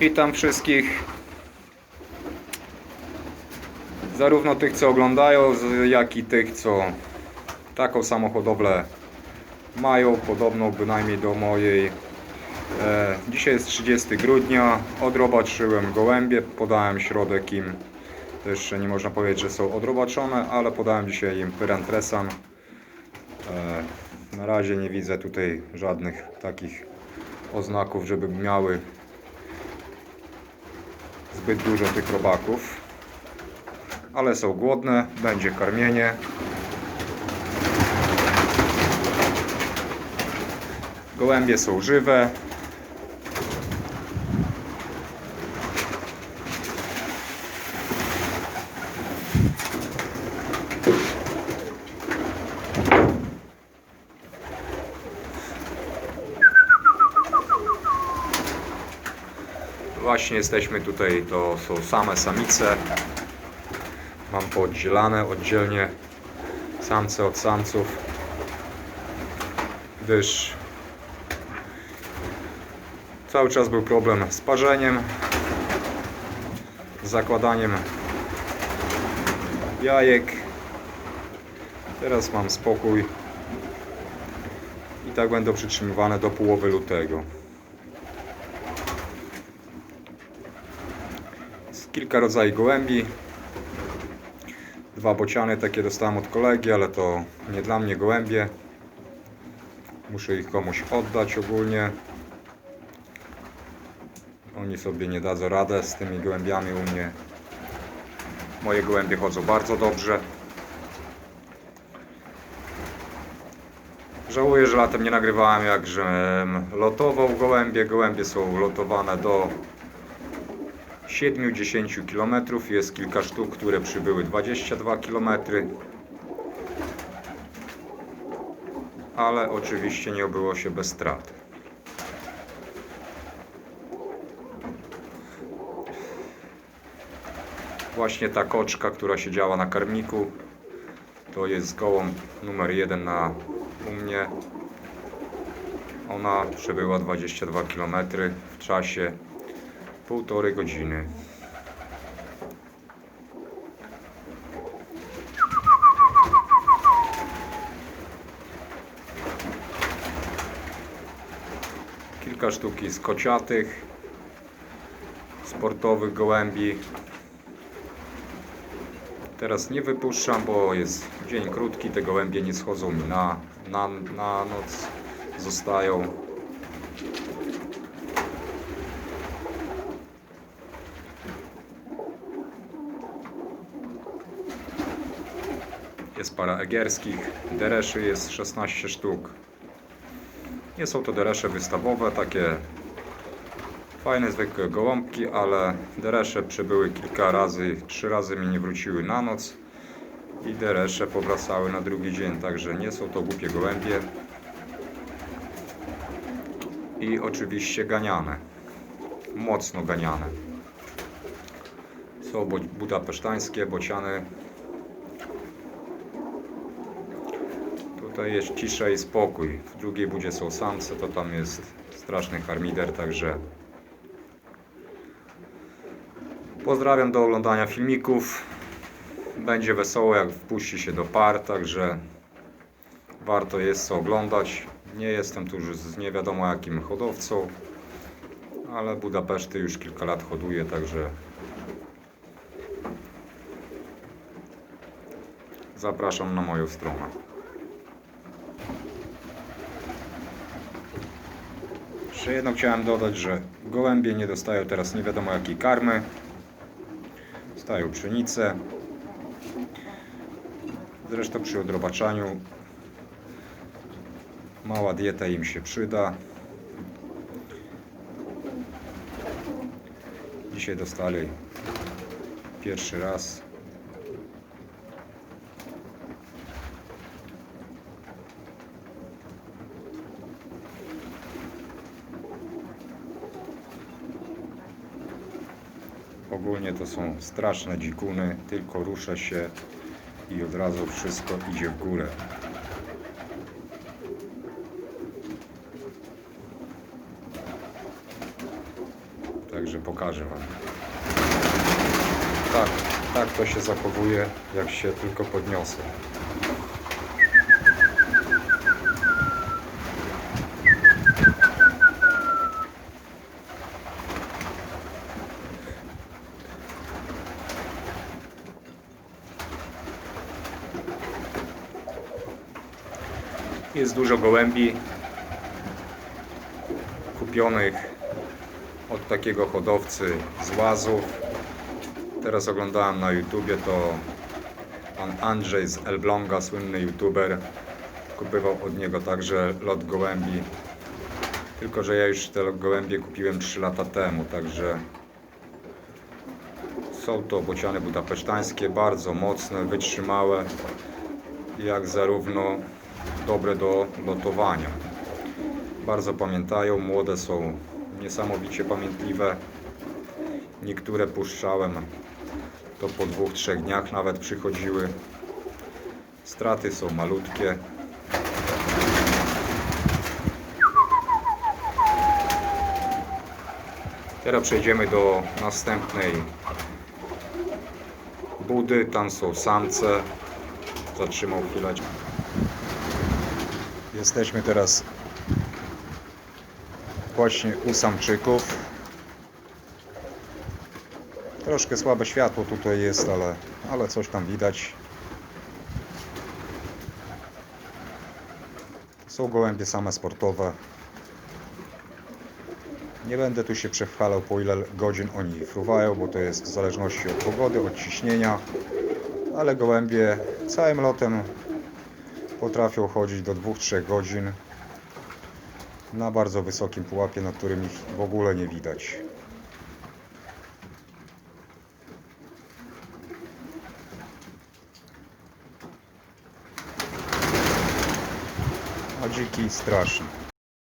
Witam wszystkich. Zarówno tych, co oglądają, jak i tych, co taką samą hodowlę mają, podobną bynajmniej do mojej. E, dzisiaj jest 30 grudnia. Odrobaczyłem gołębie, podałem środek im. Jeszcze nie można powiedzieć, że są odrobaczone, ale podałem dzisiaj im pyrantresan. E, na razie nie widzę tutaj żadnych takich oznaków, żeby miały zbyt dużo tych robaków. Ale są głodne, będzie karmienie. Gołębie są żywe. Właśnie jesteśmy tutaj, to są same samice. Mam pooddzielane oddzielnie samce od samców, gdyż cały czas był problem z parzeniem, z zakładaniem jajek. Teraz mam spokój i tak będą przytrzymywane do połowy lutego. Kilka rodzajów gołębi. Dwa bociany takie dostałem od kolegi, ale to nie dla mnie gołębie. Muszę ich komuś oddać ogólnie. Oni sobie nie dadzą radę z tymi gołębiami u mnie. Moje gołębie chodzą bardzo dobrze. Żałuję, że latem nie nagrywałem jak żem lotował gołębie. Gołębie są lotowane do 7-10 km. Jest kilka sztuk, które przybyły 22 km. Ale oczywiście nie obyło się bez strat. Właśnie ta koczka, która siedziała na karmniku, to jest gołąb numer jeden na u mnie. Ona przebyła 22 km w czasie półtorej godziny. Kilka sztuki z kociatych, sportowych gołębi. Teraz nie wypuszczam, bo jest dzień krótki, te gołębie nie schodzą mi na, na, na noc, zostają. Para egierskich, dereszy jest 16 sztuk. Nie są to deresze wystawowe, takie fajne, zwykłe gołąbki, ale deresze przybyły kilka razy, trzy razy mi nie wróciły na noc i deresze powracały na drugi dzień, także nie są to głupie gołębie. I oczywiście ganiane, mocno ganiane. Są budapesztańskie bociany Tutaj jest cisza i spokój. W drugiej budzie są samce, to tam jest straszny harmider, także pozdrawiam do oglądania filmików. Będzie wesoło jak wpuści się do par, także warto jest co oglądać. Nie jestem tu już z nie wiadomo jakim hodowcą, ale Budapeszty już kilka lat hoduję, także zapraszam na moją stronę. Jeszcze jedno chciałem dodać, że gołębie nie dostają teraz nie wiadomo jakiej karmy. Dostają pszenicę. Zresztą przy odrobaczaniu mała dieta im się przyda. Dzisiaj dostali pierwszy raz. Ogólnie to są straszne dzikuny, tylko ruszę się i od razu wszystko idzie w górę. Także pokażę Wam. Tak, tak to się zachowuje, jak się tylko podniosę. Jest dużo gołębi kupionych od takiego hodowcy z Łazów. Teraz oglądałem na YouTubie, to pan Andrzej z Elbląga, słynny YouTuber, kupywał od niego także lot gołębi. Tylko, że ja już te gołębie kupiłem 3 lata temu, także są to bociany budapesztańskie, bardzo mocne, wytrzymałe, jak zarówno dobre do lotowania. Bardzo pamiętają, młode są niesamowicie pamiętliwe. Niektóre puszczałem, to po dwóch, trzech dniach nawet przychodziły. Straty są malutkie. Teraz przejdziemy do następnej budy. Tam są samce. Zatrzymał chwilę. Jesteśmy teraz właśnie u samczyków. Troszkę słabe światło tutaj jest, ale, ale coś tam widać. Są gołębie same sportowe. Nie będę tu się przechwalał po ile godzin oni fruwają, bo to jest w zależności od pogody, od ciśnienia. Ale gołębie całym lotem potrafią chodzić do 2-3 godzin na bardzo wysokim pułapie, na którym ich w ogóle nie widać. A dziki straszne.